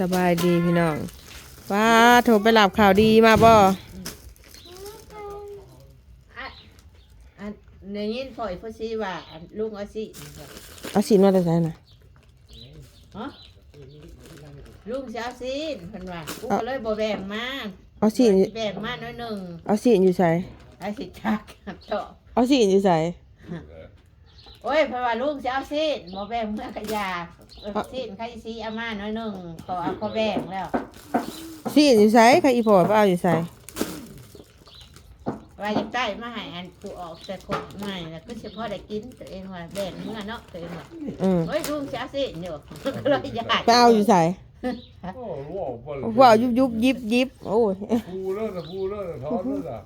สบายดีพี่น้องว้าโทรไปหลับข่าวดีมาบ่อะอันในยินฝอยพูดซีว่าอันลุงเอาสิเอาสินมาแต่ไหนน่ะฮะลุงจะเอาสิเพิ่นว่ากูก็เลยบ่แบ่งมาเอาสินแบ่งมาน้อยหนึ่งเอาสินอยู่ใส่เอาสิทักครับเจาะเอาสินอยู่ใส่ โอ้ยเพราะว่าลุงจะเอาสิบ่แบ่งเมื่อกะยาเอาสิใครสิเอามาน้อยหนึ่งก็เอาก็แบ่งแล้วสินอยู่ใส่ใครอีพอบ่เอาอยู่ใส่ว่าอยากได้มาให้อันกูออกแต่คนใหม่แล้วก็เฉพาะได้กินตัวเองว่าแบ่งเมื่อเนาะตัวเองว่าอืมเฮ้ยลุงจะเอาสิอยู่ก็เลยอยากไปเอาอยู่ใส่โอ้ว้าวเปิดว่ายุบยุบยิบยิบโอ้ยพูเลิศนะพูเลิศนะท้อนเลิศนะ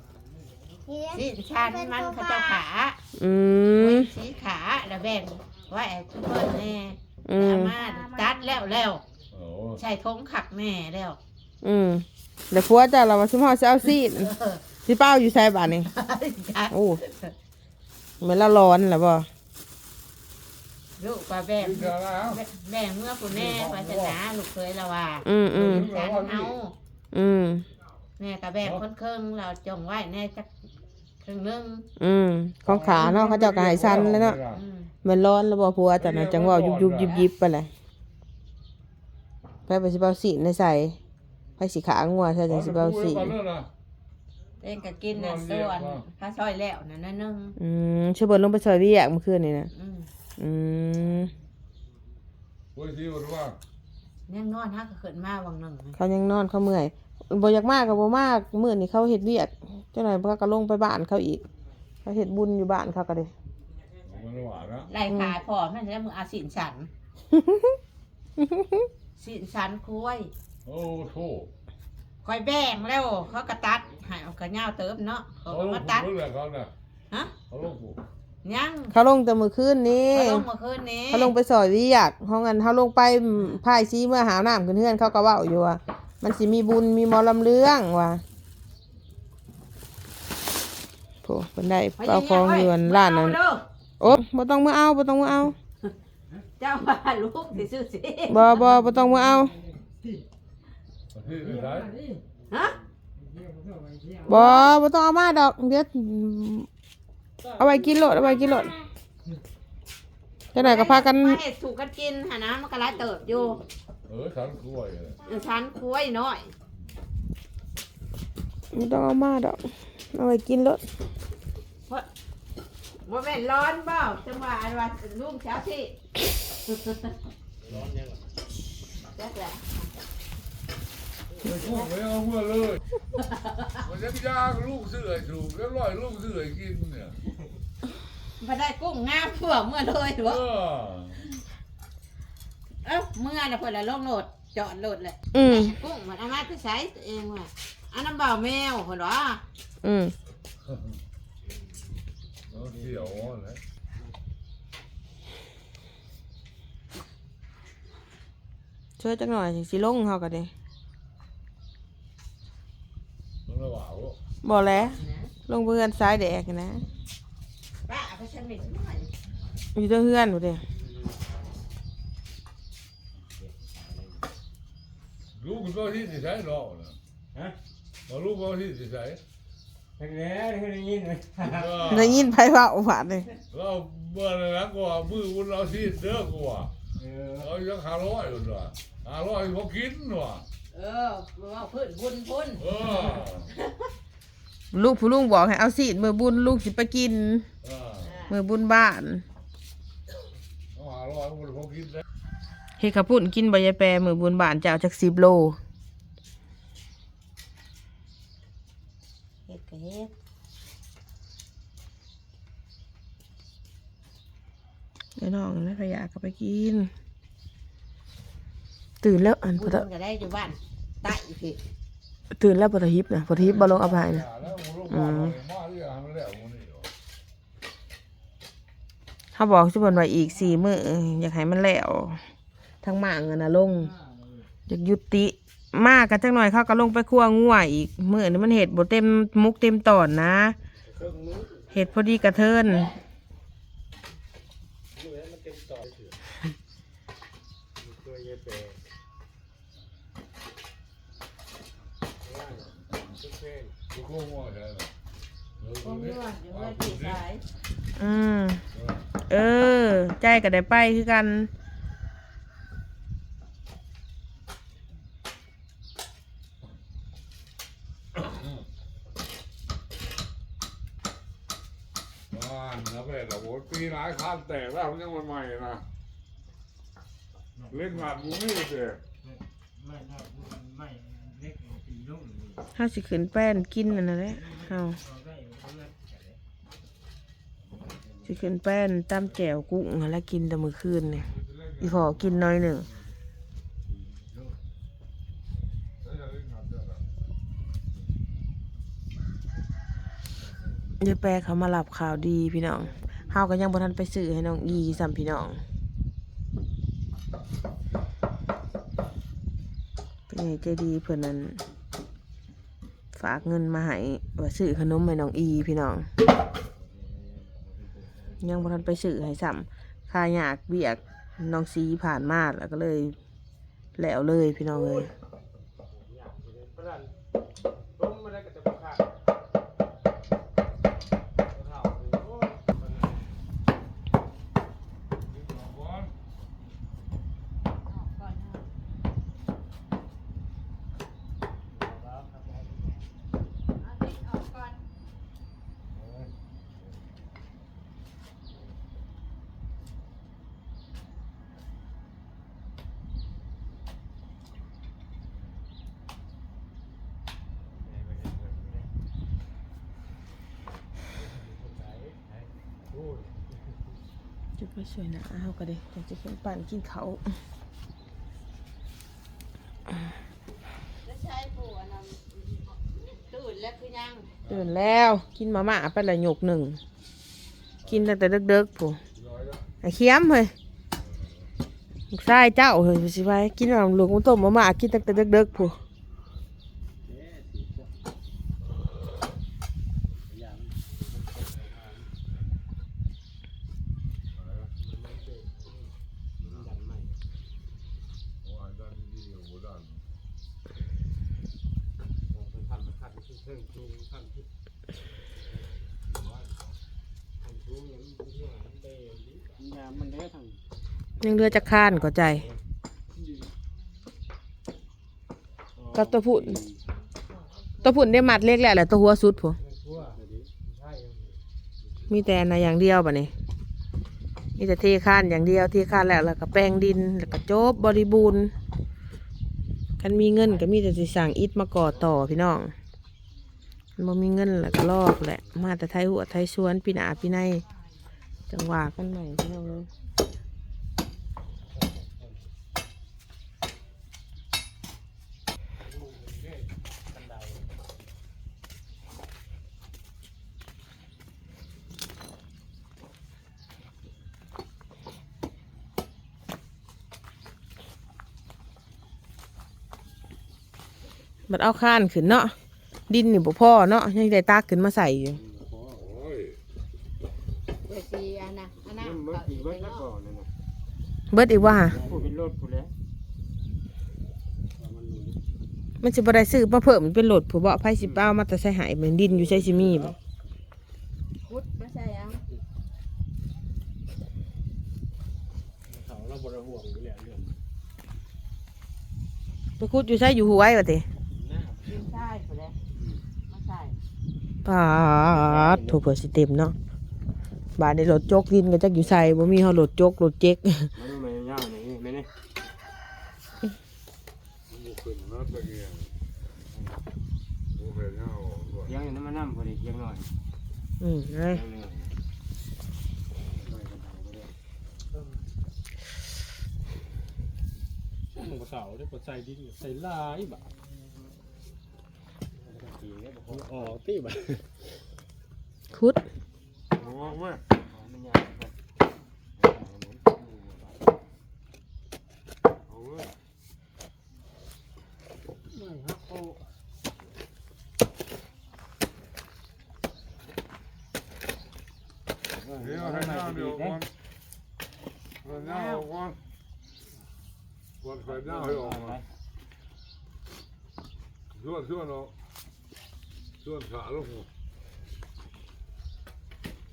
สิชันมันเขาเจ้าขาอืมสีขาแล้วแบ่งไว้ให้ทุกคนแน่อืมเอามาตัดแล้วแล้วโอ้ใส่ทงขักแม่แล้วอืมแล้วผัวจ้าเราว่าสมอจะเอาสินสิเป้าอยู่ใส่บาดนี่โอ้เหมือนละร้อนแหละบ่ลูกว่าแบ่งยแล้วแบ่งเมื่อคุณแม่ภาชนะลูกเคยละว่า อืมอืมสารเอาอืมแม่ก็แบ่งคนครึ่งเราจงไว้แน่จัก ครึ่งหนึงอืมของขาเนาะเขาเจ้าก็ให้สั้นแล้วเนาะอืมมันร้อนแล้วบ่ผัวแต่น่ะจังว่ายุบยุบยิบยิบไปเลยไปไปสิเบาสีในใส่ไปสิขางัวใช่จังสิเบาสีเองก็กินน่ะส่วนข้าวซอยแล้วน่ะนั่นนึงอืมชื่อเบิร์ลงไปซอยวิแยกเมื่อคืนนี่นะอืมอืมโอ้ยที่ว่าว่ายังนอนฮักก็ขึ้นมาวังหนึ่งเขายังนอนเขาเมื่อย บ่อยากมากก็บ่มากมื้อนี้เขาเฮ็ดเวียกเจ้าหน่อยเขาก็ลงไปบ้านเขาอีก เขาเฮ็ดบุญอยู่บ้านเขาก็เด้มันหวานนะไล่ขายพอมันแล้วมึงเอาสินฉัน สินฉันคุยโอ้โถคอยแบ่งแล้ว เขาก็ตัดใหายเอากระเงาเติมเนาะเขาเขาก็ลงมาผูตัดกเลยเขาเนี่ยฮะ เขาลงผูกยังเขาลงแต่มื้อคืนนี้เขาลงเมื่อคืนนี้เขาลงไปซอยวิแยกห้องกันเขาลงไปพายซีเมื่อหาน้ำขึ้นเฮือนเขาก็เว้าอยู่ว่า มันสิมีบุญมีหมอลำเรื่องว่ะโถเพิ่นได้เอาของอยู่อันร้านนั้นเด้อโอ้บ่ต้องมาเอาบ่ต้องมาเอา เจ้าว่าลูกสิซื้อสิบ่บ่บ่ต้องมาเอาที่ไหนฮะบ่บ่ต้องเอามาดอกเดี๋ยวเอาไว้กินโลดเอาไว้กินโลดจังได๋ก็พากันมาเห็ดถูกกันกินหานะมันก็หลายเติบอยู่ เออฉันกล้วยเลยฉันคุยน้อยบ่ต้องเอามาดอก เอาไว้กินโลดว่าแม่นร้อนเปล่าจังหวะอันว่าลุงเช้าสิร้อนยังแจ๊กแหละไม่พูดไม่เอาเมื่อเลยมันจะยากลูกเสือถูกแล้วลอยลูกเสือกินเนี่ยมาได้กุ้งงามเพื่อเมื่อเลยหรือเอวะอ เอ้าเมื่อน่ะเพิ่นละลงโหลดจอดโหลดเลยอืมกุ้งมันเอามาที่ใช้ตัวเองว่ะอันน้ำเบาแมวเพิ่นว่าอืมเอาเสียวเลยช่วยจักหน่อยสิลงเฮาก็ได้มันระหว่างบ่แล้วลงไปเฮือนซ้ายแดกนะป้าเอาไปฉันไม่ช่วยอยู่เทิงเฮือนบ่เด้ ลูกก็ที่จะใช้หรอกนะฮะมาลูกก็ที่จะใช้เห็นแล้วเห็นได้ยินเลยได้ยินไผเว้าบาดนี่เราเมื่อนั้นก็มือวุ้นเราที่เด้อกว่าเออเอายังหาร้อยอยู่ว่ะหาร้อยพอกินว่ะเออว่าพื้นพุ่นพุ่นเออลูกผู้ลุงบอกให้เอาสิมื้อบุญลูกสิไปกิน เออมื้อบุญบ้าน เอาหาร้อยมันพอกินได้ เฮ็ดข้าวปุ้นกินบ่ยายแปรมื้อบุญบ้านเจ้าจัก10โลเฮ็ดก็เฮ็ดไอ้น้องนะพยาก็ไปกิน ตื่นแล้วอันพบุอญตะก็ได้อยู่บ้านใต้พี่ตื่นแล้วพอตะฮิปนะพอตะฮิปบ่ลงเอาไปนะหาแล้วมันลูกมาเลยมาที่หามาแล้วมันนี่เขาบอกสิเพิ่นว่าอีก4มื้ออยากให้มันแล้ว ทั้งหมางอะนะลงจยากยุติมากกันจังหน่อยเขาก็ลงไปคั่วงัวอีกเมื่อนี้มันเห็ดบเต็มมุกเต็มตอนนะ เห็ดพอดีกระเทินอืมเออ ใจกับได้ไปคือกัน ปีหลายคันแตกแล้วมันยังใหม่ๆนะเล่นงานมึงนี่เสียไม่ไม่ไม่เล็กตีนุ่มนี่เฮาสิขึ้นแป้นกินนั่นน่ะแหละเฮาเอาได้เพื่อนสิขึ้นแป้นตำแจ่วกุ้งหั่นแล้วกินแต่มื้อคืนนี่อีพอกินน้อยหนึ่งแล้วจะเล่นงานเจ้าละเดี๋ยวแปรเขามารับข่าวดีพี่น้องเฮาก็ยังบ่ทันไปซื้อให้น้องอีซ้ำพี่น้องเป็นไงใจดีเพิ่นนั้นฝากเงินมาให้ว่าซื้อขนมให้น้องอีพี่น้อง ยังบ่ทันไปซื้อให้ซ้ำค่ายากเบียกน้องซีผ่านมาแล้วก็เลยแล้วเลยพี่น้องเลย อยากจะเป็นประดันล้มมาได้ก็จะมาขาดเท่าโอ้ย กินของก่อน ออกก่อนเถอะ เอาติดออกก่อน จุด ไปสวยนะเฮาก็เด้จะจะขึ้นปั่นกินเขาวแล้วใช้ปูอันนั้นตื่นแล้วคือยังตื่นแล้วกินมาม่าไปละหยกหนึ่ง กินตั้งแต่เด็กๆผู้ร้อยละไอ้เคียมเฮ้ยลูกชายเจ้าเฮ้ยสิไปกินมาหลวงต้มมาม่ากินตั้งแต่เด็กๆผู้โอ้ยด้านนี้โอ้โหด้าน มันได้ทั้ง ยังเรือจะข้านก็ใจ กับตัวพุ่นตัวพุ่นได้มัดเล็กแหละแหละตัวหัวสุดผัวมีแต่นะอย่างเดียวป่ะนี่มีแต่เทข้านอย่างเดียวเทข้านแล้วแล้วก็แปลงดินแล้วก็จบบริบูรณ์กันมีเงินก็มีแต่สิสั่งอิฐมาก่อต่อพี่น้อง บ่มีเงินแล้วก็ลอกแหละ มาแต่ไทยหัวไทยสวนปีหนาปีในจังหวะกันใหม่พี่น้องเลยบัดเอาข้านขึ้นเนาะ ดินนี่บ่พ่อเนาะยังได้ตากขึ้นมาใส่อยู่โอ้ยเปิดสีอันน่ะอันน่ะมันเมื่อเขากี้อีกเมื่อไปตะเนาะก่อนนั่นนะเบิดอีกว่าผู้เป็นรถผู้แล้วมันสิบ่ได้ซื้อมาเพิ่มมันเป็นโหลดผู้บ่ไผสิเอามาแต่ใส่หายเหมือนดินอยู่ใส่ซิมีบ่พุดมาใส่เอาเขาเราบริห่วงอยู่แล้วเรื่องไปคุดอยู่ใส่อยู่หัวไว้ว่าติ หน้า ดินใส่ไปเลยมาใส่ ปาดถูกเผื่อสิเต็มเนาะบาดในรถจกดินก็จักอยู่ใส่บ่มีเฮารถจกรถเจ๊กไม่รู้ไม่ยาวนี่ไม่เนี่ยมันบุกขึ้นนะตะเกียงโอ้โหเงาด้วยยังอยู่น้ำมันน้ำพอดียังหน่อยอืมเอ้ยยังหน่อยหน่อยกันทางไปเลยหมูเสาได้ปดใส่ดินใส่ลายบ่ะ ขี่เนี่ยบอกออกตีบ่ะคุดโอ้แม่มันยาวครับเอาเว้ยไม่ครับโอ้เดี๋ยวให้เงาเดี๋ยวก่อนให้เงาก่อนกดไฟเงาให้ออกมาช่วยช่วยเนาะช่ ส่วนขาลูก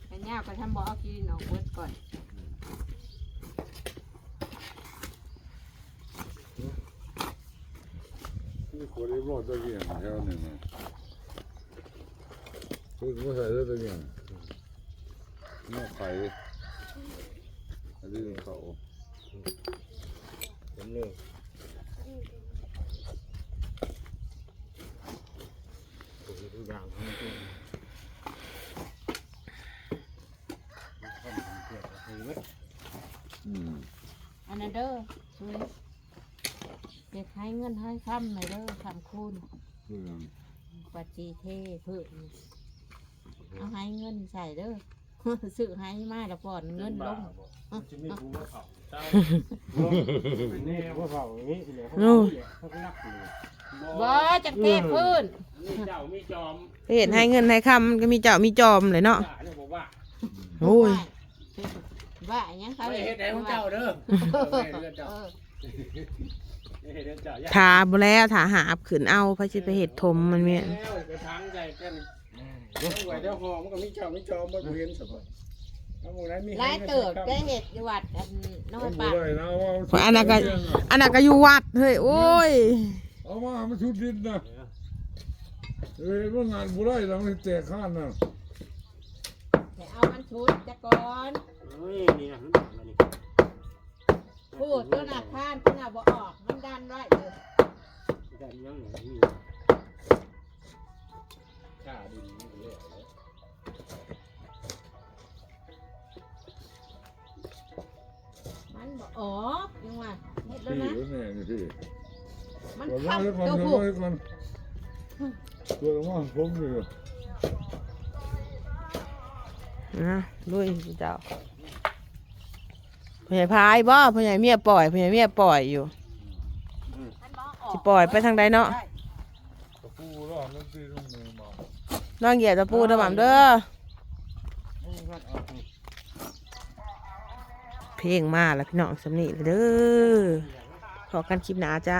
กันยาวก็ทำบ่เอากินออกเบิดก่อนนี่คนรีบรอดตะเกียงแถวนี้นะคือไม่ใส่ตะเกียงนอกไข่อันนี้เขาผมเลย ทุก อย่างมันเป็นอืมอันนั้นเด้อช่วยเด็กให้เงินให้คำหน่อยเด้อคำคูณเรื่องปัจจีเทเพิ่มเอาให้เงินใส่เด้อซื้อให้มาแล้วก่อนเงินลงจะมีภูเขาเจ้านี่พวกเขาอย่างนี้เนี่ยเขาโอ้เขารักเลย บ่จังเทพื้นมีเจ้ามีจอมเห็นให้เงินให้คำมันก็มีเจ้ามีจอมเลยเนาะจ่าเนี่ยบอกว่าโอ้ยว่าอย่างนี้เขาไม่เห็นแต่ของเจ้าเด้อเอไม่เห็นเจ้าอไม่เห็นเจ้าอย่าถาบ่แล้วถาหาบขืนเอาพระชิไปเห็ดทมมันเมียแล้วไปทางใจกันเดี๋ยวไหวเดี๋ยวหอมันก็มีเจ้ามีจอมบ่เห็นสบายแล้วหมู่นั้นมีหลายเติบได้เห็ดอยู่วัดอันน้อยไม่ปากได้นะว่าอันนั้นก็อันนั้นก็อยู่วัดเฮ้ยโอ้ย เอามามันชุดดินนะเอ้ยว่างานบุไรเราไม่แตกข้านนะแต่เอามันชุดจะก่อนเฮ้ยนี่นะมันดังแล้วนี่พูดตัวหนักข้านตัวหนักบ่ออกมันดันไว้เลยดันยังไงนี่ข้าดินมันก็แล้วมันบ่ออกยังว่าเฮ็ดแล้วพี่นะก็แน่นี่พี่ มันตัวทัมาบให้ก่อนตัวตัวผูมาให้ก่อนตัวมาผมนี่นะลุยเจ้าพ่อใหญ่พายบ่พ่อใหญ่เมียปล่อยพ่อใหญ่เมียปล่อยอยู่มันบ่ออสิกปล่อยไปทางใดเนาะได้ตะปูรอดนั่นตีตรงมือมาน้องเหยียบตะปูตะหม่ำเด้อมันออกนี่เพลงมาแล้วพี่น้องสำนีเลยเด้อขอกันคลิปหนาจ้า